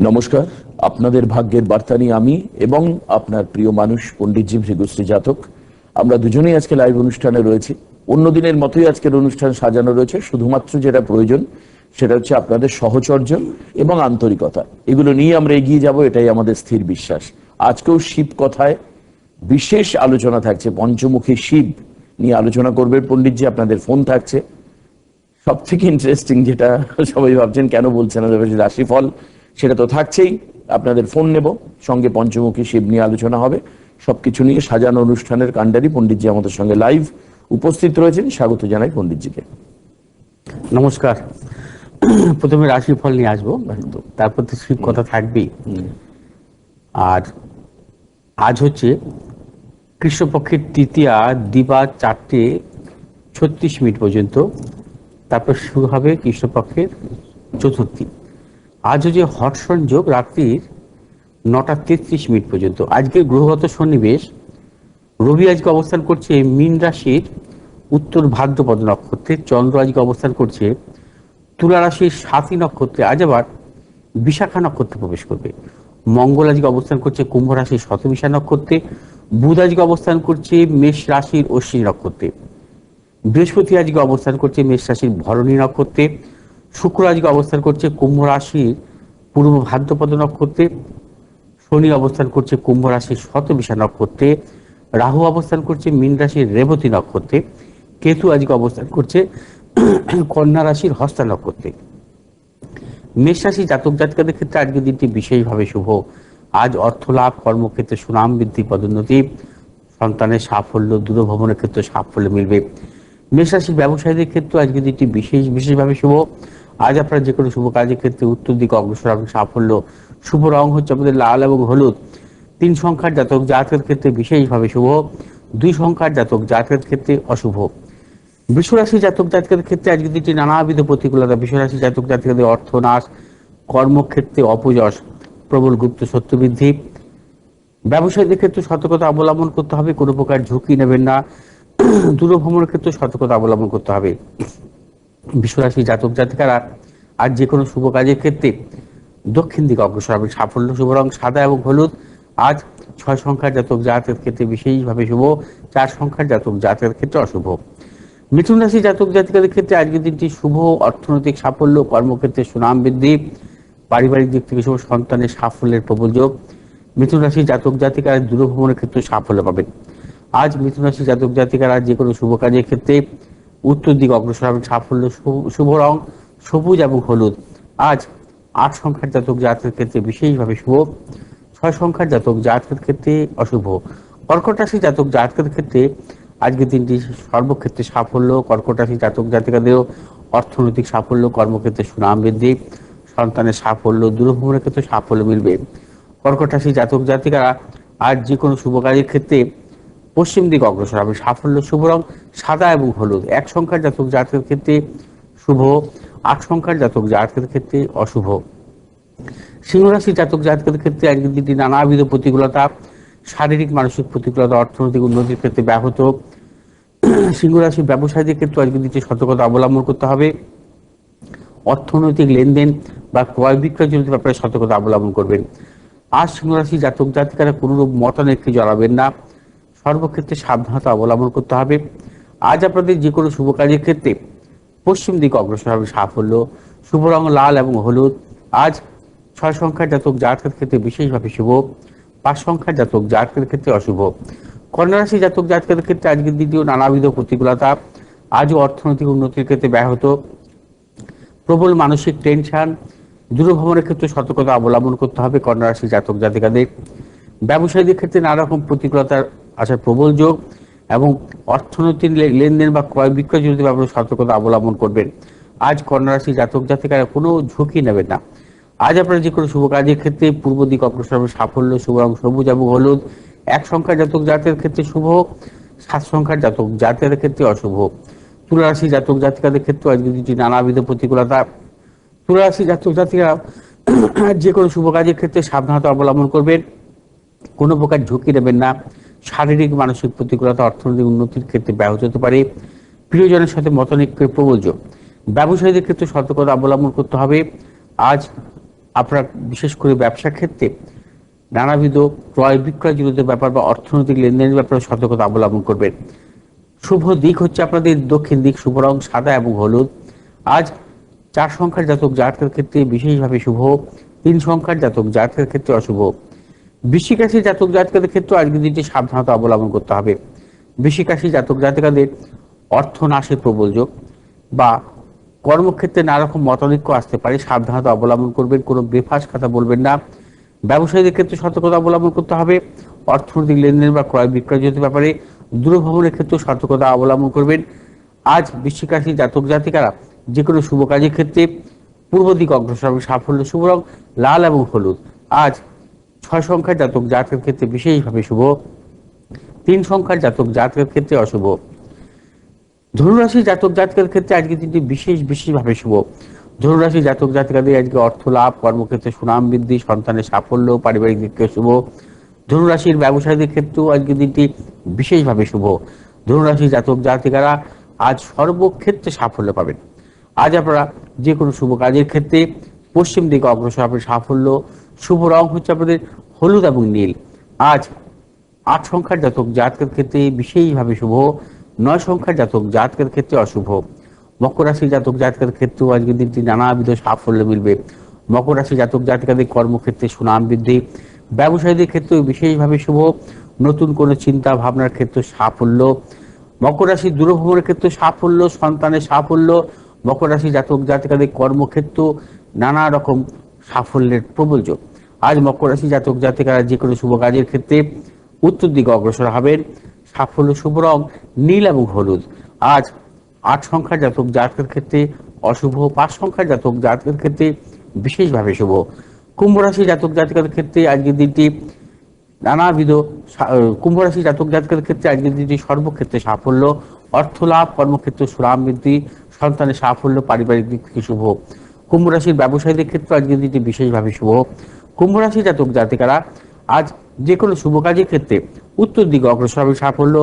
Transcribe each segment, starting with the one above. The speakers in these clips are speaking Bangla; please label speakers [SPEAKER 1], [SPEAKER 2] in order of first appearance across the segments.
[SPEAKER 1] নমস্কার। আপনাদের ভাগ্যের বার্তা নিয়ে আমি এবং আপনার প্রিয় মানুষ পণ্ডিতজি ভৃগুশ্রী জাতক। আমরা দুজনেই আজকে লাইভ অনুষ্ঠানে রয়েছি। অন্য দিনের মতোই আজকের অনুষ্ঠান সাজানো রয়েছে। শুধুমাত্র যেটা প্রয়োজন, সেটা হচ্ছে আপনাদের সহচর্য এবং আন্তরিকতা। এগুলো নিয়ে আমরা এগিয়ে যাব, এটাই আমাদের স্থির বিশ্বাস। আজকেও শিব কথায় বিশেষ আলোচনা থাকছে। পঞ্চমুখী শিব নিয়ে আলোচনা করবেন পণ্ডিতজি, আপনাদের ফোন থাকছে। সব থেকে ইন্টারেস্টিং যেটা সবাই ভাবছেন, কেন বলছেন রাশিফল। সেটা তো থাকছেই। আপনাদের ফোন নেব। সঙ্গে পঞ্চমুখী শিব নিয়ে আলোচনা হবে। সবকিছু নিয়ে সাজানো অনুষ্ঠানের কাণ্ডারি পণ্ডিতজি আমাদের সঙ্গে লাইভ উপস্থিত রয়েছেন। স্বাগত জানাই পণ্ডিতজিকে।
[SPEAKER 2] নমস্কার। প্রথমে রাশিফল নিয়ে আসব। তারপর তো শিব কথা থাকবেই। আর আজ হচ্ছে কৃষ্ণপক্ষের তৃতীয়া দিবা চারটে ছত্রিশ মিনিট পর্যন্ত। তারপর শুরু হবে কৃষ্ণপক্ষের চতুর্থী। আজ হচ্ছে হট সংযোগ রাত্রির নটা তেত্রিশ মিনিট পর্যন্ত। আজকের গ্রহগত সন্নিবেশ, রবি আজকে অবস্থান করছে মীন রাশির উত্তর ভাদ্রপদ নক্ষত্রে, চন্দ্র আজকে অবস্থান করছে তুলা রাশির সাতী নক্ষত্রে। আজ আবার বিশাখা নক্ষত্রে প্রবেশ করবে। মঙ্গল আজকে অবস্থান করছে কুম্ভ রাশির শতবিশা নক্ষত্রে। বুধ আজকে অবস্থান করছে মেষ রাশির অশ্বিনী নক্ষত্রে। বৃহস্পতি আজকে অবস্থান করছে মেষ রাশির ভরণী নক্ষত্রে। শুক্র আজকে অবস্থান করছে কুম্ভ রাশির পূর্ব ভাদ্রপদ নক্ষত্রে, শনি অবস্থান করছে কুম্ভ রাশির শতবিশা নক্ষত্রে, রাহু অবস্থান করছে মীন রাশির রেবতী নক্ষত্রে, কেতু আজকে অবস্থান করছে কন্যা রাশির হস্তা নক্ষত্রে। মেষ রাশি জাতক জাতিকাদের ক্ষেত্রে আজকের দিনটি বিশেষভাবে শুভ। আজ অর্থ লাভ কর্মক্ষেত্রে সুনাম বৃদ্ধি, পদোন্নতি, সন্তানের সাফল্য, দূরভ্রমণের ক্ষেত্রে সাফল্য মিলবে। মেষ রাশির ব্যবসায়ীদের ক্ষেত্রে আজকের দিনটি বিশেষ, বিশেষভাবে শুভ। আজ আপনারা যে কোনো শুভ কাজের ক্ষেত্রে উত্তর দিকে অগ্রসর হবে সাফল্য, শুভ রং হচ্ছে আমাদের লাল এবং হলুদ। তিন সংখ্যার জাতক জাতকের ক্ষেত্রে বিশেষভাবে শুভ, দুই সংখ্যার জাতক জাতকের ক্ষেত্রে অশুভ। বৃষরাশি জাতক জাতকের ক্ষেত্রে আজকে দিনটি নানাবিধ প্রতিকূলতা। বৃষরাশি জাতক জাতিকাদের অর্থনাশ কর্মক্ষেত্রে অপযশ, প্রবল গুপ্ত সত্য বৃদ্ধি। ব্যবসায়ীদের ক্ষেত্রে সতর্কতা অবলম্বন করতে হবে, কোনো প্রকার ঝুঁকি নেবেন না। দূরভ্রমণের ক্ষেত্রে সতর্কতা অবলম্বন করতে হবে। বিশ্বরাশি জাতক জাতিকারা আর যে কোনো শুভ কাজের ক্ষেত্রে দক্ষিণ দিকে অগ্রসর হবে। সাফল্য শুভ রং সাদা এবং হলুদ। আজ ছয় সংখ্যার জাতক জাতকের ক্ষেত্রে বিশেষভাবে শুভ, চার সংখ্যার জাতক জাতকের ক্ষেত্রে অশুভ। মিথুন রাশি জাতক জাতিকাদের ক্ষেত্রে আজকের দিনটি শুভ, অর্থনৈতিক সাফল্য, কর্মক্ষেত্রে সুনাম বৃদ্ধি, পারিবারিক দিক থেকে শুভ, সন্তানের সাফল্যের প্রবল যোগ। মিথুন রাশি জাতক জাতিকারা দূরভ্রমণের ক্ষেত্রে সাফল্য পাবেন। আজ মিথুন রাশি জাতক জাতিকারা যে কোনো শুভ কাজের ক্ষেত্রে উত্তর দিকে অগ্রসর হবেন সাফল্য, শুভ রং, সবুজ এবং হলুদ। আজ আট সংখ্যার জাতক জাতকের ক্ষেত্রে বিশেষভাবে শুভ, ছয় সংখ্যার জাতক জাতকের ক্ষেত্রে অশুভ। কর্কট রাশি জাতক জাতকের ক্ষেত্রে আজকের দিনটি সর্বক্ষেত্রে সাফল্য, কর্কট রাশি জাতক জাতিকাদেরও অর্থনৈতিক সাফল্য, কর্মক্ষেত্রে সুনাম বৃদ্ধি, সন্তানের সাফল্য দূরভ্রমণের ক্ষেত্রে সাফল্য মিলবে। কর্কট রাশি জাতক জাতিকারা আজ যে কোনো শুভ কাজের ক্ষেত্রে পশ্চিম দিকে অগ্রসর হবে। সাফল্য শুভ রং, সাদা এবং হলুদ। এক সংখ্যার জাতক জাতকের ক্ষেত্রে শুভ, আট সংখ্যার জাতক জাতকের ক্ষেত্রে অশুভ। সিংহরাশি জাতক জাতকের ক্ষেত্রে আজকের দিনটি নানাবিধ প্রতিকূলতা, শারীরিক, মানসিক প্রতিকূলতা, অর্থনৈতিক উন্নতির ক্ষেত্রে ব্যাহত। সিংহরাশি ব্যবসায়ীদের ক্ষেত্রে আজকের দিনটি সতর্কতা অবলম্বন করতে হবে। অর্থনৈতিক লেনদেন বা ক্রয় বিক্রয় জনিত ব্যাপারে সতর্কতা অবলম্বন করবেন। আজ সিংহরাশি জাতক জাতিকারা কোনোরূপ মতানৈক্যে জড়াবেন না। সর্বক্ষেত্রে সাবধানতা অবলম্বন করতে হবে। আজ আপনাদের যে কোনো শুভ কাজের ক্ষেত্রে পশ্চিম দিকে অগ্রসর হবে সাফল্য, শুভ রং লাল এবং হলুদ। আজ ছয় সংখ্যার জাতক জাতকের ক্ষেত্রে বিশেষভাবে শুভ, পাঁচ সংখ্যার জাতক জাতকের ক্ষেত্রে অশুভ। কন্যা রাশি জাতক জাতকের ক্ষেত্রে আজকের দ্বিতীয় নানাবিধ প্রতিকূলতা। আজও অর্থনৈতিক উন্নতির ক্ষেত্রে ব্যাহত। প্রবল মানসিক টেনশন। দূরভ্রমণের ক্ষেত্রে সতর্কতা অবলম্বন করতে হবে কন্যা রাশি জাতক জাতিকাদের। ব্যবসায়ীদের ক্ষেত্রে নানা রকম প্রতিকূলতার আসার প্রবল যোগ এবং অর্থনৈতিক লেনদেন বা ক্রয় বিক্রয় জনিত ব্যাপারে সতর্কতা অবলম্বন করবেন। আজ কন্যা রাশি জাতক জাতিকারা কোনো ঝুঁকি নেবেন না। আজ আপনারা যে কোনো শুভ কাজের ক্ষেত্রে পূর্ব দিক অগ্রসর সাফল্য শুভ রং সবুজ এবং হলুদ। এক সংখ্যার জাতক জাতকের ক্ষেত্রে শুভ, সাত সংখ্যার জাতক জাতকের ক্ষেত্রে অশুভ। তুলারাশি জাতক জাতিকাদের ক্ষেত্রে আজকে দিনটি নানাবিধ প্রতিকূলতা। তুলারাশি জাতক জাতিকা যে কোনো শুভ কাজের ক্ষেত্রে সাবধানতা অবলম্বন করবেন। কোনো প্রকার ঝুঁকি নেবেন না। শারীরিক, মানসিক প্রতিকূলতা, অর্থনৈতিক উন্নতির ক্ষেত্রে ব্যাহত হতে পারে। প্রিয়জনের সাথে মতানৈক্যের প্রবলজ ব্যবসায়ীদের ক্ষেত্রে সতর্কতা অবলম্বন করতে হবে। আজ আপনার বিশেষ করে ব্যবসার ক্ষেত্রে নানাবিধ ক্রয় বিক্রয় জড়িত ব্যাপার বা অর্থনৈতিক লেনদেনের ব্যাপারে সতর্কতা অবলম্বন করবেন। শুভ দিক হচ্ছে আপনাদের দক্ষিণ দিক শুভ রং সাদা এবং হলুদ। আজ চার সংখ্যার জাতক জাতকের ক্ষেত্রে বিশেষভাবে শুভ। তিন সংখ্যার জাতক জাতকের ক্ষেত্রে অশুভ। বৃশ্চিক রাশির জাতক জাতকের ক্ষেত্রে আজকের দিনটি সাবধানতা অবলম্বন করতে হবে। বৃশ্চিক রাশির জাতক জাতিকাদের অর্থ নাশের প্রবল যোগ বা কর্মক্ষেত্রে নানা রকম আসতে পারে, সাবধানতা অবলম্বন করবেন, কোনো বেফাস কথা বলবেন না। ব্যবসায়ীদের ক্ষেত্রে সতর্কতা অবলম্বন করতে হবে, অর্থনৈতিক লেনদেন বা ক্রয় বিক্রয় জনিত ব্যাপারে দূরভ্রমণের ক্ষেত্রে সতর্কতা অবলম্বন করবেন। আজ বৃশ্চিক রাশি জাতক জাতিকারা যে কোনো শুভ কাজের ক্ষেত্রে পূর্ব দিক অগ্রসর সাফল্য, শুভ রং লাল এবং হলুদ। আজ ছয় সংখ্যার জাতক জাতকের ক্ষেত্রে বিশেষভাবে শুভ, তিন সংখ্যার জাতক জাতকের ক্ষেত্রে অশুভ। ধনুরাশি জাতক জাতকের ক্ষেত্রে আজকে দিনটি বিশেষ বিশেষভাবে শুভ। ধনুরাশি জাতক জাতিকাদের আজকে অর্থ লাভ, কর্মক্ষেত্রে সুনাম বৃদ্ধি, সন্তানের সাফল্য, পারিবারিক দিক থেকে শুভ। ধনুরাশির ব্যবসায়ীদের ক্ষেত্রেও আজকে দিনটি বিশেষভাবে শুভ। ধনুরাশি জাতক জাতিকারা আজ সর্বক্ষেত্রে সাফল্য পাবেন। আজ আপনারা যে কোনো শুভ কাজের ক্ষেত্রে পশ্চিম দিকে অগ্রসর হবে সাফল্য শুভ রং হচ্ছে আপনাদের হলুদ এবং নীল। আজ আট সংখ্যার জাতক জাতকের ক্ষেত্রে বিশেষভাবে শুভ, নয় সংখ্যার জাতক জাতকের ক্ষেত্রে অশুভ। মকর রাশি জাতক জাতকের ক্ষেত্রেও আজকের দিনটি নানাবিধ সাফল্য মিলবে। মকর রাশি জাতক জাতিকাদের কর্মক্ষেত্রে সুনাম বৃদ্ধি। ব্যবসায়ীদের ক্ষেত্রেও বিশেষভাবে শুভ। নতুন কোনো চিন্তা ভাবনার ক্ষেত্রে সাফল্য। মকর রাশি দূরভ্রমণের ক্ষেত্রে সাফল্য, সন্তানের সাফল্য। মকর রাশি জাতক জাতিকাদের কর্মক্ষেত্র নানা রকম সাফল্যের প্রবল যোগ। আজ মকর রাশি জাতক, জাতিকারা যে কোনো শুভ কাজের ক্ষেত্রে উত্তর দিকে অগ্রসর হবেন। সাফল্য শুভ রং, নীল এবং হলুদ। আজ আট সংখ্যার জাতক, জাতকের ক্ষেত্রে অশুভ। পাঁচ সংখ্যার জাতক, জাতকের ক্ষেত্রে বিশেষভাবে শুভ। কুম্ভ রাশি জাতক জাতিকাদের ক্ষেত্রে আজকের দিনটি নানাবিধ কুম্ভ রাশি জাতক, জাতকের ক্ষেত্রে আজকের দিনটি সর্বক্ষেত্রে সাফল্য। অর্থ লাভ কর্মক্ষেত্রে সুরাম বৃদ্ধি, সন্তানের সাফল্য, পারিবারিক দিক থেকে শুভ। কুম্ভ রাশির ব্যবসায়ীদের ক্ষেত্রে আজকের দিনটি বিশেষভাবে শুভ। কুম্ভ রাশি জাতক জাতিকারা আজ যে কোনো শুভ কাজের ক্ষেত্রে উত্তর দিকে অগ্রসর হবে সাফল্য।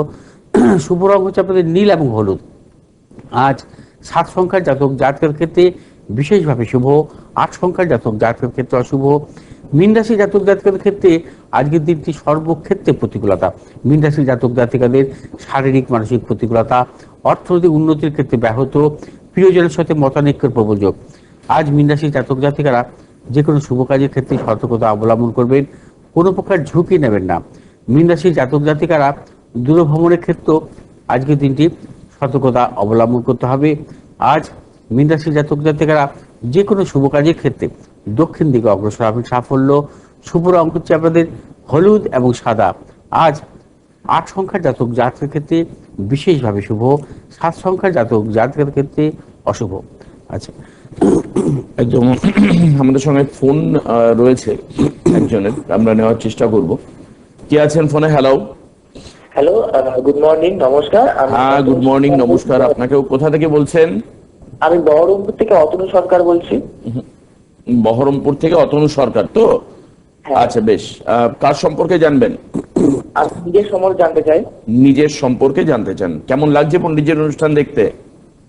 [SPEAKER 2] শুভ রং হচ্ছে আপনাদের নীল এবং হলুদ। আজ সাত সংখ্যার জাতক জাতকের ক্ষেত্রে বিশেষভাবে শুভ। আট সংখ্যার জাতক জাতকের ক্ষেত্রে অশুভ। মীন রাশি জাতক জাতকের ক্ষেত্রে আজকের দিনটি সর্বক্ষেত্রে প্রতিকূলতা। মীন রাশি জাতক জাতিকাদের শারীরিক, মানসিক প্রতিকূলতা, অর্থনৈতিক উন্নতির ক্ষেত্রে ব্যাহত। প্রিয়জনের সাথে মতানৈক্যের প্রবযোগ আজ মীন রাশি জাতক জাতিকারা যে কোনো শুভ কাজের ক্ষেত্রে সতর্কতা অবলম্বন করবেন, কোনো প্রকার ঝুঁকি নেবেন না। মীন রাশির জাতক জাতিকারা দূরভ্রমণের ক্ষেত্রেও আজকের দিনটি সতর্কতা অবলম্বন করতে হবে। আজ মীন রাশির জাতক জাতিকারা যে কোনো শুভ কাজের ক্ষেত্রে দক্ষিণ দিকে অগ্রসর হবে সাফল্য, শুভ রং হচ্ছে আপনাদের হলুদ এবং সাদা। আজ আট সংখ্যার জাতক জাতকের ক্ষেত্রে বিশেষভাবে শুভ, সাত সংখ্যার জাতক জাতকের ক্ষেত্রে অশুভ। আচ্ছা
[SPEAKER 1] একদম আমাদের সঙ্গে ফোন রয়েছে একজনের। আমরা নেওয়ার চেষ্টা করব। কে আছেন ফোনে? হ্যালো
[SPEAKER 3] হ্যালো গুড মর্নিং নমস্কার।
[SPEAKER 1] হ্যাঁ গুড মর্নিং নমস্কার। আপনাকেও কোথা থেকে বলছেন?
[SPEAKER 3] আমি বহরমপুর থেকে অতনু সরকার বলছি।
[SPEAKER 1] বহরমপুর থেকে অতনু সরকার তো?
[SPEAKER 3] হ্যাঁ।
[SPEAKER 1] আচ্ছা বেশ। কার সম্পর্কে জানবেন?
[SPEAKER 3] নিজের সম্বন্ধে জানতে চাই।
[SPEAKER 1] নিজের সম্পর্কে জানতে চান। কেমন লাগছে পণ্ডিতের অনুষ্ঠান দেখতে?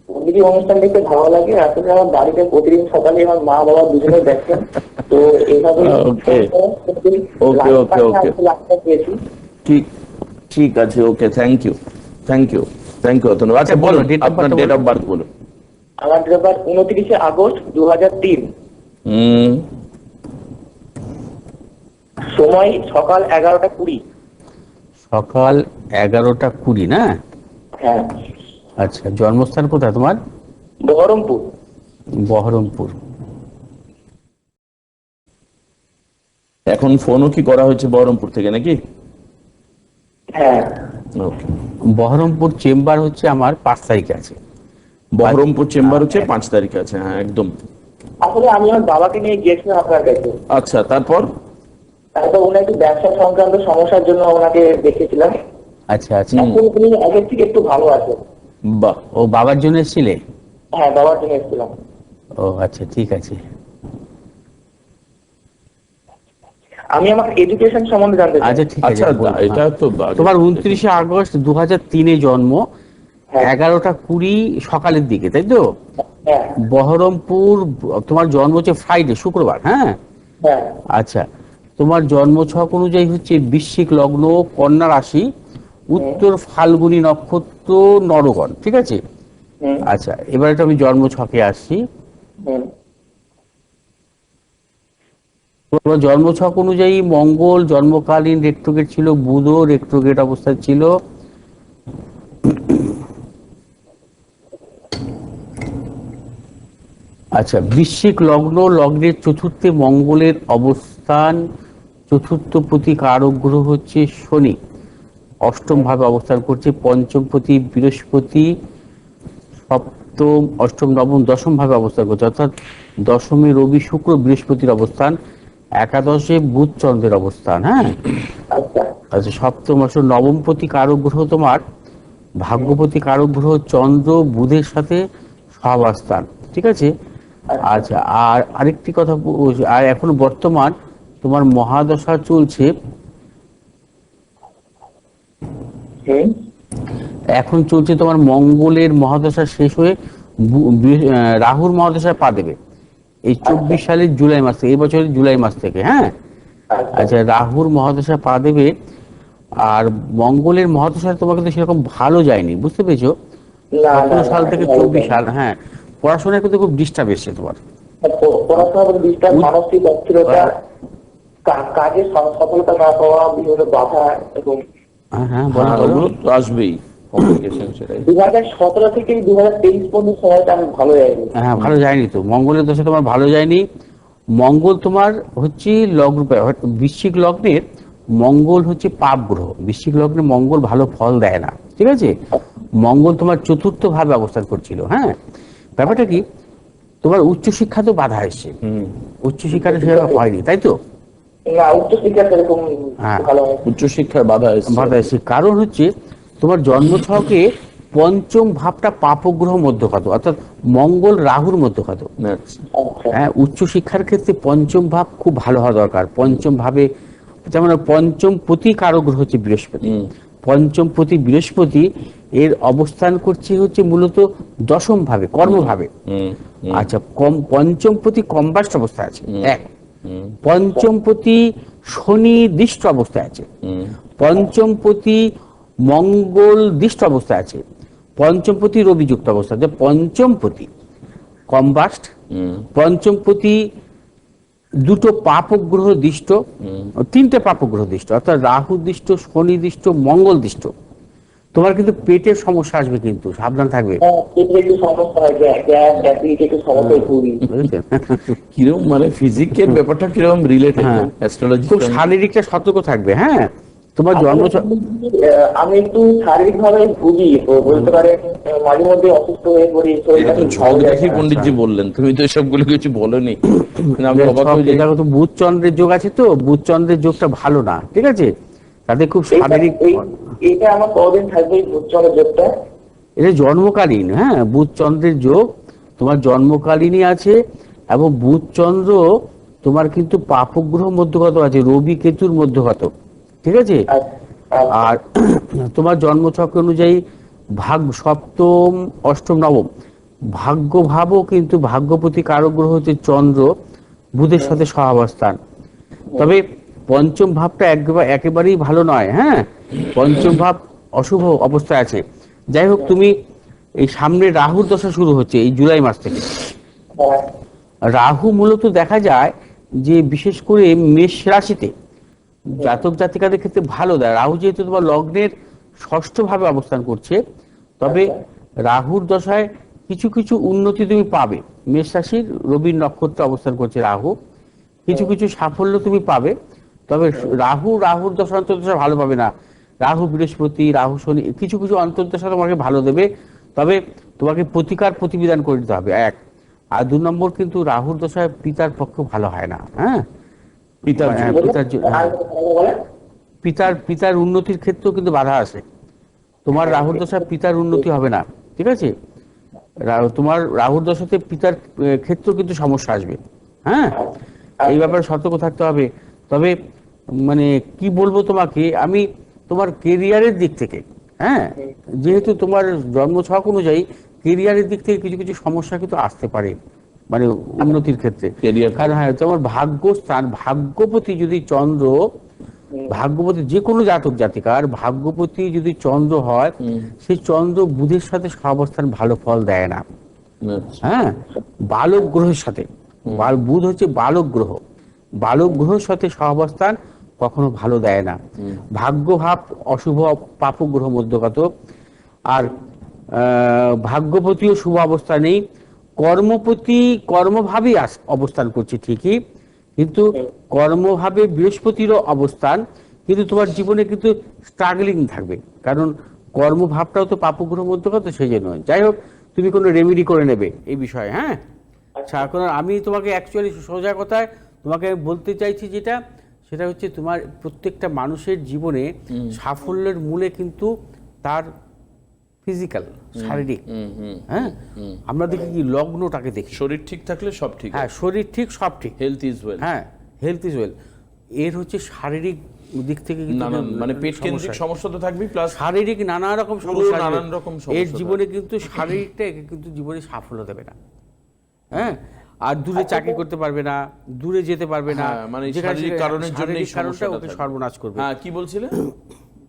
[SPEAKER 3] যদি অনুষ্ঠান দেখতে ভালো লাগে। আসলে আমার বাড়িতে প্রতিদিন সকালে আমার মা বাবা দুজনে দেখেন। তো এইভাবে
[SPEAKER 1] okay.
[SPEAKER 3] লাভটা পেয়েছি।
[SPEAKER 1] ঠিক ঠিক আছে okay thank you thank you thank you Atanu. আচ্ছা বলুন আপনার ডেট অফ বার্থ বলুন।
[SPEAKER 3] আমার ডেট উনত্রিশে আগস্ট দু হাজার তিন।
[SPEAKER 1] হুম।
[SPEAKER 3] সময় সকাল এগারোটা কুড়ি।
[SPEAKER 2] সকাল এগারোটা কুড়ি না?
[SPEAKER 3] হ্যাঁ।
[SPEAKER 2] আচ্ছা জন্মস্থান কোথায় তোমার?
[SPEAKER 3] বহরমপুর।
[SPEAKER 2] বহরমপুর।
[SPEAKER 1] এখন ফোনও কি করা হয়েছে বহরমপুর থেকে নাকি?
[SPEAKER 3] হ্যাঁ।
[SPEAKER 1] ওকে
[SPEAKER 2] বহরমপুর চেম্বার হচ্ছে আমার পাঁচ তারিখে আছে।
[SPEAKER 1] বহরমপুর চেম্বার হচ্ছে পাঁচ তারিখে আছে হ্যাঁ একদম।
[SPEAKER 3] আসলে আমি আমার বাবাকে নিয়ে গিয়েছিলাম আপনার কাছে।
[SPEAKER 1] আচ্ছা তারপর?
[SPEAKER 3] তারপর উনি একটু ব্যবসা সংক্রান্ত সমস্যার জন্য ওনাকে দেখেছিলাম।
[SPEAKER 2] আচ্ছা আচ্ছা।
[SPEAKER 3] এখন উনি আগের থেকে একটু ভালো আছে
[SPEAKER 1] বাহ
[SPEAKER 2] ও বাবার জন্য এসেছিলে?
[SPEAKER 3] হ্যাঁ বাবার জন্য এসেছিলাম।
[SPEAKER 2] ও আচ্ছা ঠিক আছে।
[SPEAKER 3] আমি আমার এডুকেশন সম্বন্ধে জানতে চাই।
[SPEAKER 2] আচ্ছা ঠিক আছে
[SPEAKER 1] আচ্ছা এটা
[SPEAKER 2] হ্যাঁ।
[SPEAKER 1] তো
[SPEAKER 2] তোমার উনত্রিশে আগস্ট দু হাজার তিনে জন্ম
[SPEAKER 3] হ্যাঁ।
[SPEAKER 2] এগারোটা কুড়ি সকালের দিকে তাই তো?
[SPEAKER 3] হ্যাঁ।
[SPEAKER 2] বহরমপুর তোমার জন্ম হচ্ছে ফ্রাইডে শুক্রবার হ্যাঁ?
[SPEAKER 3] হ্যাঁ।
[SPEAKER 2] আচ্ছা তোমার জন্ম ছক অনুযায়ী হচ্ছে বৃশ্চিক লগ্ন কন্যা রাশি উত্তর ফাল্গুনী নক্ষত্র নরগণ ঠিক আছে? আচ্ছা এবার এটা আমি জন্ম ছকে আসছি। জন্ম ছক অনুযায়ী মঙ্গল জন্মকালীন রেট্রোগেট ছিল বুধও রেট্রোগেট অবস্থায় ছিল। আচ্ছা বৃশ্চিক লগ্ন লগ্নের চতুর্থে মঙ্গলের অবস্থান চতুর্থ প্রতি কারক গ্রহ হচ্ছে শনি। অষ্টম ভাবে অবস্থান করছে পঞ্চম প্রতি বৃহস্পতি, সপ্তম, অষ্টম, নবম, দশম ভাবে অবস্থান করছে। অর্থাৎ দশমে রবি, শুক্র, বৃহস্পতির অবস্থান। একাদশে বুধ চন্দ্রের অবস্থান হ্যাঁ?
[SPEAKER 3] আচ্ছা
[SPEAKER 2] সপ্তম, অষ্টম, নবমপতি কারক গ্রহ তোমার? ভাগ্যপতি কারক গ্রহ চন্দ্র, বুধের সাথে সহাবস্থান ঠিক আছে? আচ্ছা আর আরেকটি কথা আর এখন বর্তমান তোমার মহাদশা চলছে এখন চলছে তোমার মঙ্গলের মহাদশা শেষ হয়ে রাহুর মহাদশায় পা দেবে। এই চব্বিশ সালের জুলাই মাস থেকে এই বছরের জুলাই মাস থেকে হ্যাঁ?
[SPEAKER 3] আচ্ছা।
[SPEAKER 2] আচ্ছা রাহুর মহাদশা পা দেবে আর মঙ্গলের মহাদশা তোমাকে তো সেরকম ভালো যায়নি বুঝতে পেরেছ? সতেরো সাল থেকে চব্বিশ সাল হ্যাঁ। পড়াশোনায় কিন্তু খুব ডিস্টার্ব এসছে তোমার।
[SPEAKER 3] কাজে সফলতা না পাওয়া বিভিন্ন বাধা এবং
[SPEAKER 2] হ্যাঁ হ্যাঁ
[SPEAKER 1] হ্যাঁ,
[SPEAKER 2] বলো
[SPEAKER 1] ওগুলো তো আসবেই।
[SPEAKER 3] দু হাজার সতেরো থেকে দু হাজার তেইশ পর্যন্ত সময়টা আমি ভালো
[SPEAKER 2] হ্যাঁ যায়নি তো। মঙ্গলের দশা তোমার ভালো যায়নি। মঙ্গল তোমার হচ্ছে লগ্ন বৃশ্চিক লগ্নের মঙ্গল হচ্ছে পাপ গ্রহ। বৃশ্চিক লগ্নে মঙ্গল ভালো ফল দেয় না। ঠিক আছে? মঙ্গল তোমার চতুর্থ ভাবে অবস্থান করছিল হ্যাঁ? ব্যাপারটা কি? তোমার উচ্চশিক্ষা তো বাধা এসছে।
[SPEAKER 1] হুম।
[SPEAKER 2] উচ্চশিক্ষাটা সেভাবে হয়নি তাই তো?
[SPEAKER 3] না উচ্চশিক্ষা সেরকম
[SPEAKER 2] হ্যাঁ।
[SPEAKER 3] ভালো
[SPEAKER 1] বাধা
[SPEAKER 2] বাধা এসছে। কারণ হচ্ছে তোমার জন্মছকে পঞ্চম ভাবটা পাপগ্রহ মধ্যখাত অর্থাৎ মঙ্গল রাহুর মধ্যখাত।
[SPEAKER 1] আচ্ছা।
[SPEAKER 3] আচ্ছা।
[SPEAKER 2] হ্যাঁ উচ্চশিক্ষার ক্ষেত্রে পঞ্চম ভাব খুব ভালো হওয়া দরকার। পঞ্চম ভাবে যেমন পঞ্চম প্রতি কারও গ্রহ হচ্ছে বৃহস্পতি। পঞ্চম প্রতি বৃহস্পতি এর অবস্থান করছে হচ্ছে মূলত দশম ভাবে কর্মভাবে। আচ্ছা কম পঞ্চম প্রতি কম্বাস্ট অবস্থায় আছে। এক।
[SPEAKER 1] হুম,
[SPEAKER 2] পঞ্চম শনি দৃষ্ট অবস্থায় আছে।
[SPEAKER 1] পঞ্চমপতি
[SPEAKER 2] পঞ্চম মঙ্গল দৃষ্ট অবস্থায় আছে। পঞ্চম প্রতি রবি যুক্ত অবস্থা আছে। পঞ্চম প্রতি কম্বাস্ট
[SPEAKER 1] হুম,
[SPEAKER 2] পঞ্চম প্রতি দুটো পাপগ্রহ দৃষ্ট। তিনটে পাপগ্রহ দৃষ্ট। অর্থাৎ রাহু দৃষ্ট শনি দৃষ্ট মঙ্গল দৃষ্ট। তোমার কিন্তু পেটের সমস্যা আসবে কিন্তু সাবধান থাকবে
[SPEAKER 3] হ্যাঁ পেটে একটু সমস্যা হয়?
[SPEAKER 1] কীরকম মানে ফিজিকের ব্যাপারটা কীরকম রিলেটেড। অ্যাস্ট্রোলজি
[SPEAKER 2] খুব শারীরিকটা সতর্ক থাকবে হ্যাঁ তোমার জন্ম
[SPEAKER 3] আমি একটু শারীরিক ভাবে ভুগি তো বলতে আহ, মাঝে মধ্যে অসুস্থ হয়ে পড়ি
[SPEAKER 1] ছক দেখি
[SPEAKER 3] না।
[SPEAKER 1] পণ্ডিতজি বললেন তুমি তো এসবগুলো কিছু বলনি যাই।
[SPEAKER 2] দেখো তো বুধ চন্দ্রের যোগ আছে তো বুধ চন্দ্রের যোগটা ভালো না ঠিক আছে তাতে খুব শারীরিক
[SPEAKER 3] এইটা আমার কদিন থাকবে উচ্চলের যোগটা।
[SPEAKER 2] এটা জন্মকালীন হ্যাঁ বুধ চন্দ্রের যোগ। তোমার জন্মকালীনই আছে এবং বুধ চন্দ্র তোমার কিন্তু পাপগ্রহ মধ্যগত আছে রবি কেতুর মধ্যগত ঠিক আছে?
[SPEAKER 3] আচ্ছা, আচ্ছা।
[SPEAKER 2] আর তোমার জন্মচক্র অনুযায়ী ভাগ সপ্তম অষ্টম নবম ভাগ্য ভাবও কিন্তু ভাগ্যপতি কারক গ্রহ হচ্ছে চন্দ্র বুধের সাথে সহাবস্থান। তবে পঞ্চম ভাবটা একবার একেবারেই ভালো নয় হ্যাঁ? পঞ্চম ভাব অশুভ অবস্থায় আছে। যাই হোক তুমি এই সামনে রাহুর দশা শুরু হচ্ছে এই জুলাই মাস থেকে। রাহু মূলত দেখা যায় যে বিশেষ করে মেষ রাশিতে জাতক জাতিকাদের ক্ষেত্রে ভালো দেয়। রাহু যেহেতু তোমার লগ্নের ষষ্ঠ ভাবে অবস্থান করছে তবে রাহুর দশায় কিছু কিছু উন্নতি তুমি পাবে। মেষ রাশির রবির নক্ষত্র অবস্থান করছে রাহু। কিছু কিছু সাফল্য তুমি পাবে। তবে রাহু রাহুর দশা অন্তর্দশা ভালো পাবে না। রাহু বৃহস্পতি রাহু শনি কিছু কিছু অন্তর্দশা তোমাকে ভালো দেবে। তবে তোমাকে প্রতিকার প্রতিবিধান করে দিতে হবে এক। আর দু নম্বর কিন্তু রাহুর দশায় পিতার পক্ষে ভালো হয় না হ্যাঁ?
[SPEAKER 1] পিতার
[SPEAKER 2] হ্যাঁ, পিতার হ্যাঁ। পিতার পিতার উন্নতির ক্ষেত্রেও কিন্তু বাধা আসে তোমার রাহুর দশায় পিতার উন্নতি হবে না ঠিক আছে? তোমার রাহুর দশাতে পিতার ক্ষেত্রেও কিন্তু সমস্যা আসবে হ্যাঁ? এই ব্যাপারে সতর্ক থাকতে হবে। তবে মানে কি বলব তোমাকে আমি তোমার কেরিয়ারের দিক থেকে হ্যাঁ? যেহেতু তোমার জন্মছক অনুযায়ী কেরিয়ারের দিক থেকে কিছু কিছু সমস্যা কিন্তু আসতে পারে মানে উন্নতির ক্ষেত্রে। কারণ হ্যাঁ তোমার ভাগ্যস্থান ভাগ্যপতি যদি চন্দ্র ভাগ্যপতি যে কোনো জাতক জাতিকার ভাগ্যপতি যদি চন্দ্র হয় সেই চন্দ্র বুধের সাথে সহাবস্থান ভালো ফল দেয় না।
[SPEAKER 1] আচ্ছা।
[SPEAKER 2] হ্যাঁ? বালক গ্রহের সাথে বাল- বুধ হচ্ছে বালক গ্রহ। বালক গ্রহের সাথে সহাবস্থান কখনো ভালো দেয় না। ভাগ্য ভাব অশুভ পাপ গ্রহ মধ্যগত। আর ভাগ্যপতিও শুভ অবস্থা নেই। কর্মপতি কর্মভাবে অবস্থান করছে ঠিকই। কিন্তু কর্মভাবে বৃহস্পতিরও অবস্থান। কিন্তু তোমার জীবনে কিন্তু স্ট্রাগলিং থাকবে। কারণ কর্মভাবটাও তো পাপগ্রহ মধ্যগত সেই জন্য যাই হোক তুমি কোনো রেমেডি করে নেবে এই বিষয়ে হ্যাঁ? আচ্ছা। এখন আমি তোমাকে অ্যাকচুয়ালি সোজা কথায় তোমাকে বলতে চাইছি যেটা সেটা হচ্ছে তোমার প্রত্যেকটা মানুষের জীবনে সাফল্যের মূলে কিন্তু তার ফিজিক্যাল শারীরিক। হ্যাঁ? আমরা দেখি কি লগ্নটাকে দেখি।
[SPEAKER 4] শরীর ঠিক থাকলে সব ঠিক
[SPEAKER 2] হ্যাঁ শরীর ঠিক সব ঠিক।
[SPEAKER 4] হেলথ ইজ ওয়েল
[SPEAKER 2] হ্যাঁ হেলথ ইজ ওয়েল এর হচ্ছে শারীরিক দিক থেকে
[SPEAKER 4] মানে পেট কেন্দ্রিক সমস্যা। তো থাকবেই প্লাস
[SPEAKER 2] শারীরিক নানা রকম সমস্যা
[SPEAKER 4] নানান রকম সমস্যা
[SPEAKER 2] এর জীবনে কিন্তু শারীরিকটা কিন্তু জীবনে সাফল্য দেবে না। হ্যাঁ? আর দূরে চাকরি করতে পারবে না দূরে যেতে পারবে না
[SPEAKER 4] হ্যাঁ, মানে শারীরিক কারণের জন্যই
[SPEAKER 2] শারীরিক কারণটা
[SPEAKER 4] সমস্যাটা
[SPEAKER 2] ওকে সর্বনাশ করবে।
[SPEAKER 4] হ্যাঁ কি বলছিলে?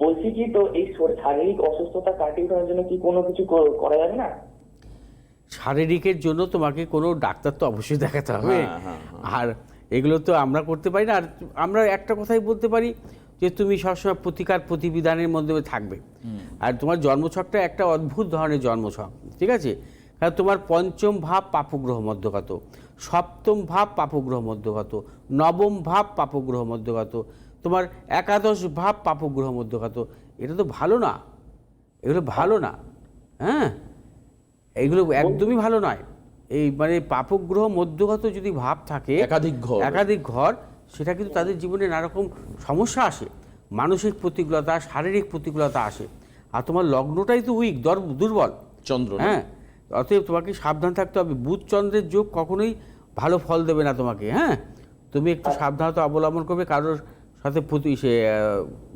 [SPEAKER 3] বলছি কি তো এই শারীরিক অসুস্থতা কাটিয়ে ওঠার জন্য কি কোনো কিছু করা যাবে না?
[SPEAKER 2] শারীরিকের জন্য তোমাকে কোনো ডাক্তার তো অবশ্যই দেখাতে হবে।
[SPEAKER 4] হ্যাঁ, হ্যাঁ,
[SPEAKER 2] আর এগুলো তো আমরা করতে পারি না। আর আমরা একটা কথাই বলতে পারি যে তুমি সবসময় প্রতিকার প্রতিবিধানের মধ্যে থাকবে। আর তোমার জন্মছকটা একটা অদ্ভুত ধরনের জন্মছক ঠিক আছে? কারণ তোমার পঞ্চম ভাব পাপগ্রহ মধ্যগত সপ্তম ভাব পাপগ্রহ মধ্যগত নবম ভাব পাপগ্রহ মধ্যগত তোমার একাদশ ভাব পাপগ্রহ মধ্যগত। এটা তো ভালো না এগুলো ভালো না হ্যাঁ? এইগুলো একদমই ভালো নয়। এই মানে পাপগ্রহ মধ্যগত যদি ভাব থাকে
[SPEAKER 4] একাধিক ঘর।
[SPEAKER 2] একাধিক ঘর সেটা কিন্তু তাদের জীবনে নানা রকম সমস্যা আসে। মানসিক প্রতিকূলতা শারীরিক প্রতিকূলতা আসে। আর তোমার লগ্নটাই তো উইক দুর্বল।
[SPEAKER 4] চন্দ্র
[SPEAKER 2] হ্যাঁ অতএব তোমাকে সাবধান থাকতে হবে। বুধ চন্দ্রের যোগ কখনোই ভালো ফল দেবে না তোমাকে হ্যাঁ? তুমি একটু সাবধানতা অবলম্বন করবে কারোর সাথে প্রতি সে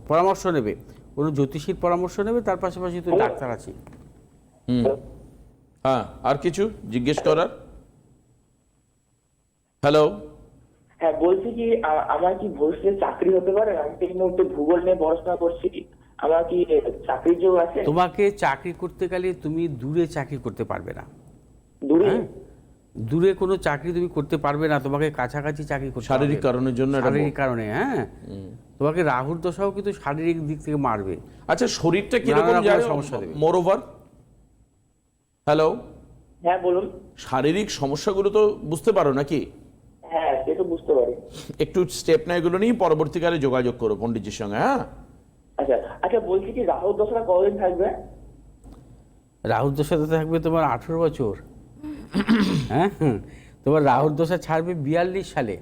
[SPEAKER 2] পরামর্শ নেবে। কোনো জ্যোতিষীর পরামর্শ নেবে তার পাশাপাশি তো ডাক্তার আছে।
[SPEAKER 4] হুম। হ্যাঁ। আর কিছু জিজ্ঞেস করার? হ্যালো?
[SPEAKER 3] হ্যাঁ বলছি কি আমার কি ভবিষ্যতে চাকরি হতে পারে? আমি তো এই মুহূর্তে ভূগোল নিয়ে পড়াশোনা করছি। আমার কি চাকরির যোগ আছে?
[SPEAKER 2] তোমাকে চাকরি করতে গেলে তুমি দূরে চাকরি করতে পারবে না।
[SPEAKER 3] দূরে?
[SPEAKER 2] হ্যাঁ? দূরে কোনো চাকরি তুমি করতে পারবে না তোমাকে কাছাকাছি চাকরি করতে
[SPEAKER 4] শারীরিক কারণের জন্য
[SPEAKER 2] শারীরিক কারণে হ্যাঁ। তোমাকে রাহুর দশাও কিন্তু শারীরিক দিক থেকে মারবে।
[SPEAKER 4] আচ্ছা শরীরটা কীরকম
[SPEAKER 2] রকম
[SPEAKER 4] যায়
[SPEAKER 2] সমস্যা দেবে।
[SPEAKER 4] মোর ওভার হ্যালো
[SPEAKER 3] হ্যাঁ বলুন।
[SPEAKER 4] শারীরিক সমস্যাগুলো তো বুঝতে পারো নাকি?
[SPEAKER 3] হ্যাঁ সে তো বুঝতে পারি।
[SPEAKER 4] একটু স্টেপ না এগুলো নিয়ে পরবর্তীকালে যোগাযোগ করো পণ্ডিতজির সঙ্গে হ্যাঁ?
[SPEAKER 3] আচ্ছা আচ্ছা বলছি কি রাহুল দশরা কতদিন থাকবে?
[SPEAKER 2] রাহুর দশাতে থাকবে তোমার আঠেরো বছর। হ্যাঁ তোমার রাহুর দশা ছাড়বে বিয়াল্লিশ সালে।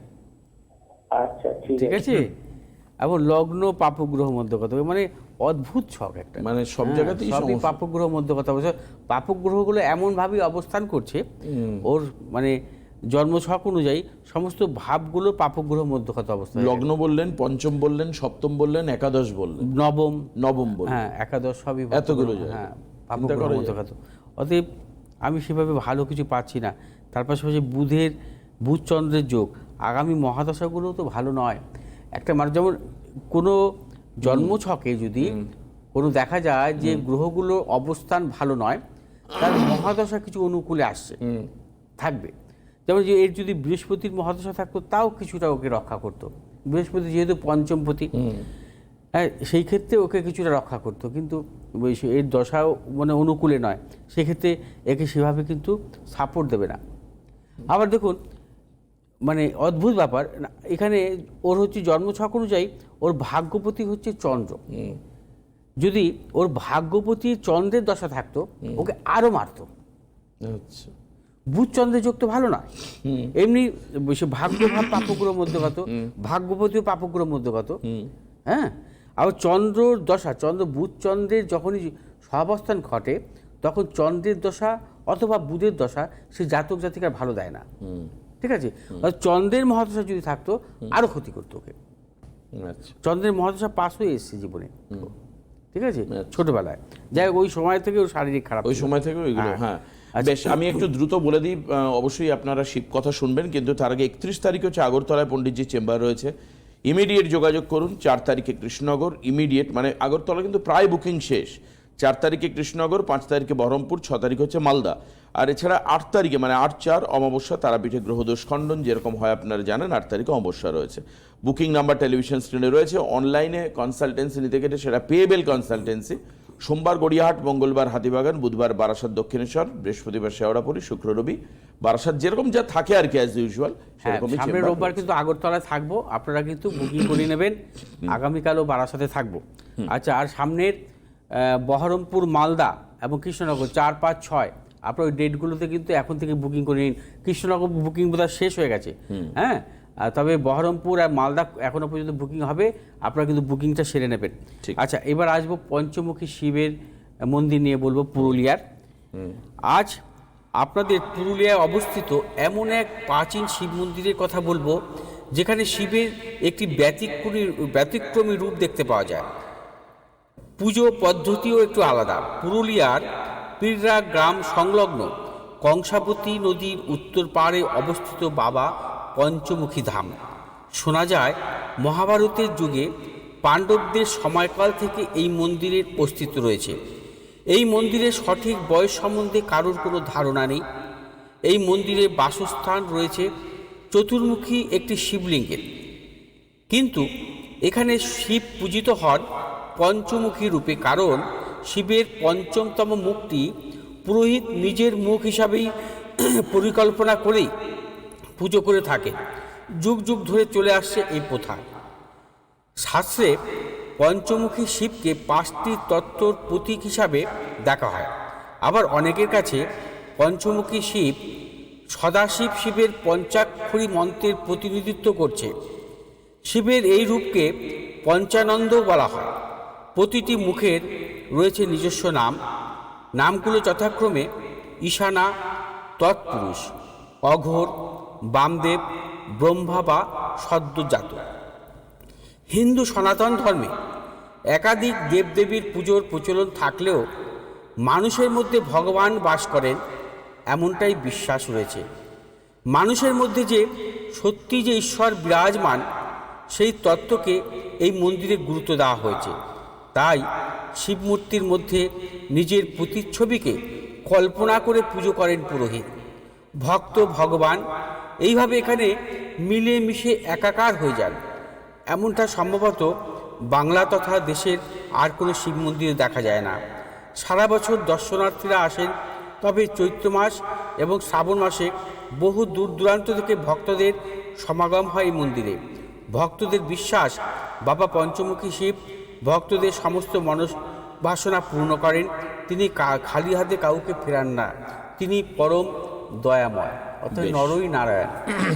[SPEAKER 3] আচ্ছা ঠিক আছে।
[SPEAKER 2] এবং লগ্ন পাপগ্রহ মধ্যগত মানে অদ্ভুত ছক একটা।
[SPEAKER 4] মানে সব
[SPEAKER 2] হ্যাঁ,
[SPEAKER 4] জায়গাতেই
[SPEAKER 2] সবই। পাপগ্রহ মধ্যগত অবশ্য পাপগ্রহগুলো এমনভাবেই অবস্থান করছে ওর মানে জন্মছক অনুযায়ী সমস্ত ভাবগুলো পাপগ্রহ মধ্যগত অবস্থায়
[SPEAKER 4] লগ্ন বললেন পঞ্চম বললেন সপ্তম বললেন একাদশ বললেন।
[SPEAKER 2] নবম।
[SPEAKER 4] নবম বললেন।
[SPEAKER 2] হ্যাঁ একাদশ সবই
[SPEAKER 4] এতগুলো
[SPEAKER 2] হ্যাঁ পাপগ্রহ মধ্যগত অতএব আমি সেভাবে ভালো কিছু পাচ্ছি না। তার পাশাপাশি বুধের বুধচন্দ্রের যোগ। আগামী মহাদশাগুলো তো ভালো নয়। একটা মানুষ যেমন কোনো জন্মছকে যদি কোনো দেখা যায় যে গ্রহগুলোর অবস্থান ভালো নয় তার মহাদশা কিছু অনুকূলে আসছে। থাকবে। যেমন যে এর যদি বৃহস্পতির মহাদশা থাকতো তাও কিছুটা ওকে রক্ষা করতো। বৃহস্পতি যেহেতু পঞ্চমপতি হ্যাঁ সেই ক্ষেত্রে ওকে কিছুটা রক্ষা করতো। কিন্তু এর দশাও মানে অনুকূলে নয়। সেক্ষেত্রে একে সেভাবে কিন্তু সাপোর্ট দেবে না। আবার দেখুন মানে অদ্ভুত ব্যাপার এখানে ওর হচ্ছে জন্মছক অনুযায়ী ওর ভাগ্যপতি হচ্ছে চন্দ্র। যদি ওর ভাগ্যপতি চন্দ্রের দশা থাকতো ওকে আরও মারতো।
[SPEAKER 4] আচ্ছা।
[SPEAKER 2] বুধ চন্দ্রের যোগ তো ভালো না। এমনি ভাগ্যভাব পাপগ্রহ মধ্যগত ভাগ্যপতিও পাপগ্রহ মধ্যগত হ্যাঁ? আবার চন্দ্রর দশা চন্দ্র বুধ চন্দ্রের যখনই সহাবস্থান ঘটে তখন চন্দ্রের দশা অথবা বুধের দশা সে জাতক জাতিকার ভালো দেয় না। ঠিক আছে? চন্দ্রের মহাদশা যদি থাকতো আরও ক্ষতি করতো ওকে।
[SPEAKER 4] আচ্ছা।
[SPEAKER 2] চন্দ্রের মহাদশা পাস হয়ে এসছে জীবনে। ঠিক আছে? ছোটবেলায়। যাই হোক ওই সময় থেকে ওর শারীরিক খারাপ
[SPEAKER 4] ওই সময় থেকে ওইগুলো
[SPEAKER 2] হ্যাঁ।
[SPEAKER 4] হ্যাঁ বেশ, আমি একটু দ্রুত বলে দিই অবশ্যই আপনারা শিব কথা শুনবেন, কিন্তু তার আগে একত্রিশ তারিখ হচ্ছে আগরতলায় পণ্ডিতজির চেম্বার রয়েছে। ইমিডিয়েট যোগাযোগ করুন, চার তারিখে কৃষ্ণনগর ইমিডিয়েট মানে আগরতলা কিন্তু প্রায় বুকিং শেষ। চার তারিখে কৃষ্ণনগর, পাঁচ তারিখে বহরমপুর, ছ তারিখ হচ্ছে মালদা। আর এছাড়া আট তারিখে মানে আট চার অমাবস্যা, তারাপীঠে গ্রহদোষ খণ্ডন, যেরকম হয় আপনারা জানেন, আট তারিখে অমাবস্যা রয়েছে। বুকিং নাম্বার টেলিভিশন স্ক্রিনে রয়েছে অনলাইনে কনসালটেন্সি নিতে গেলে সেটা পেয়েবেল কনসালটেন্সি সোমবার গড়িয়াহাট মঙ্গলবার হাতিবাগান বুধবার বারাসাত দক্ষিণেশ্বর বৃহস্পতিবার শেওড়াপুরি শুক্র রবি। বারাসাত যেরকম যা থাকে আর কি অ্যাজ ইউজুয়াল
[SPEAKER 2] হ্যাঁ
[SPEAKER 4] সেরকমই
[SPEAKER 2] রোববার কিন্তু আগরতলায় থাকব। আপনারা কিন্তু বুকিং করে নেবেন। আগামীকালও বারাসাতে থাকব। আচ্ছা আর সামনের বহরমপুর মালদা এবং কৃষ্ণনগর চার পাঁচ ছয়। আপনার ওই ডেটগুলোতে কিন্তু এখন থেকে বুকিং করে নিন। কৃষ্ণনগর বুকিং বোধহয় শেষ হয়ে গেছে। হ্যাঁ? তবে বহরমপুর আর মালদা এখনও পর্যন্ত বুকিং হবে। আপনারা কিন্তু বুকিংটা সেরে নেবেন।
[SPEAKER 4] ঠিক।
[SPEAKER 2] আচ্ছা এবার আসব পঞ্চমুখী শিবের মন্দির নিয়ে বলব পুরুলিয়ার। আজ আপনাদের পুরুলিয়ায় অবস্থিত এমন এক প্রাচীন শিব মন্দিরের কথা বলব যেখানে শিবের একটি ব্যতিক্রমী ব্যতিক্রমী রূপ দেখতে পাওয়া যায়। পুজো পদ্ধতিও একটু আলাদা। পুরুলিয়ার পীররা গ্রাম সংলগ্ন কংসাবতী নদীর উত্তর পাড়ে অবস্থিত বাবা পঞ্চমুখী ধাম। শোনা যায়, মহাভারতের যুগে পাণ্ডবদের সময়কাল থেকে এই মন্দিরের অস্তিত্ব রয়েছে। এই মন্দিরের সঠিক বয়স সম্বন্ধে কারোর কোনো ধারণা নেই। এই মন্দিরে বাসস্থান রয়েছে চতুর্মুখী একটি শিবলিঙ্গের। কিন্তু এখানে শিব পূজিত হন পঞ্চমুখী রূপে কারণ শিবের পঞ্চমতম মুখটি পুরোহিত নিজের মুখ হিসাবেই পরিকল্পনা করেই পুজো করে থাকে। যুগ যুগ ধরে চলে আসছে এই প্রথা। শাস্ত্রে পঞ্চমুখী শিবকে পাঁচটি তত্ত্বর প্রতীক হিসাবে দেখা হয়। আবার অনেকের কাছে পঞ্চমুখী শিব সদাশিব শিবের পঞ্চাক্ষরী মন্ত্রের প্রতিনিধিত্ব করছে। শিবের এই রূপকে পঞ্চানন্দ বলা হয়। প্রতিটি মুখের রয়েছে নিজস্ব নাম। নামগুলো যথাক্রমে ঈশানা তৎপুরুষ, অঘোর বামদেব, ব্রহ্মা বা সদ্যজাত। হিন্দু সনাতন ধর্মে একাধিক দেবদেবীর পুজোর প্রচলন থাকলেও মানুষের মধ্যে ভগবান বাস করেন এমনটাই বিশ্বাস রয়েছে। মানুষের মধ্যে যে সত্যি যে ঈশ্বর বিরাজমান, সেই তত্ত্বকে এই মন্দিরে গুরুত্ব দেওয়া হয়েছে। তাই শিবমূর্তির মধ্যে নিজের প্রতিচ্ছবিকে কল্পনা করে পুজো করেন পুরোহিত। ভক্ত ভগবান এইভাবে এখানে মিলে মিশে একাকার হয়ে যান। এমনটা সম্ভবত বাংলা তথা দেশের আর কোনো শিব মন্দিরে দেখা যায় না। সারা বছর দর্শনার্থীরা আসেন, তবে চৈত্র মাস এবং শ্রাবণ মাসে বহু দূর দূরান্ত থেকে ভক্তদের সমাগম হয় এই মন্দিরে। ভক্তদের বিশ্বাস, বাবা পঞ্চমুখী শিব ভক্তদের সমস্ত মনস বাসনা পূর্ণ করেন, তিনি খালি হাতে কাউকে ফেরান না, তিনি পরম দয়াময়। অর্থাৎ নরই নারায়ণ।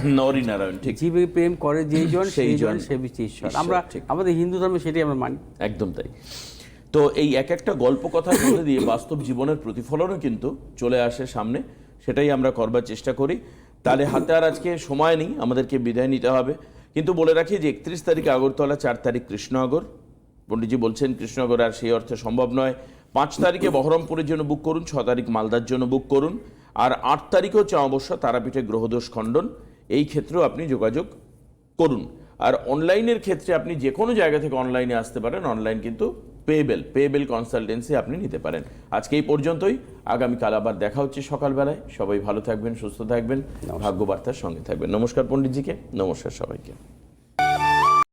[SPEAKER 4] নরী নারায়ণ ঠিক।
[SPEAKER 2] জীবে প্রেম করে সে ঈশ্বর আমরা আমাদের হিন্দু ধর্মে সেটাই আমরা মানি।
[SPEAKER 4] একদম তাই। তো এই এক একটা গল্প কথার মধ্যে দিয়ে বাস্তব জীবনের প্রতিফলনও কিন্তু চলে আসে সামনে। সেটাই আমরা করবার চেষ্টা করি। তাহলে হাতে আর আজকে সময় নেই আমাদেরকে বিদায় নিতে হবে। কিন্তু বলে রাখি যে একত্রিশ তারিখে আগরতলা চার তারিখ কৃষ্ণনগর। পণ্ডিতজি বলছেন কৃষ্ণনগর আর সেই অর্থে সম্ভব নয়। পাঁচ তারিখে বহরমপুরের জন্য বুক করুন ছ তারিখ মালদার জন্য বুক করুন। আর আট তারিখে হচ্ছে অবশ্য তারাপীঠে গ্রহদোষ খণ্ডন। এই ক্ষেত্রেও আপনি যোগাযোগ করুন। আর অনলাইনের ক্ষেত্রে আপনি যে কোনো জায়গা থেকে অনলাইনে আসতে পারেন। অনলাইন কিন্তু পেবেল পেবেল কনসালটেন্সি আপনি নিতে পারেন। আজকে এই পর্যন্তই। আগামীকাল আবার দেখা হচ্ছে সকালবেলায়। সবাই ভালো থাকবেন সুস্থ থাকবেন। ভাগ্যবার্তার সঙ্গে থাকবেন। নমস্কার পণ্ডিতজিকে। নমস্কার সবাইকে।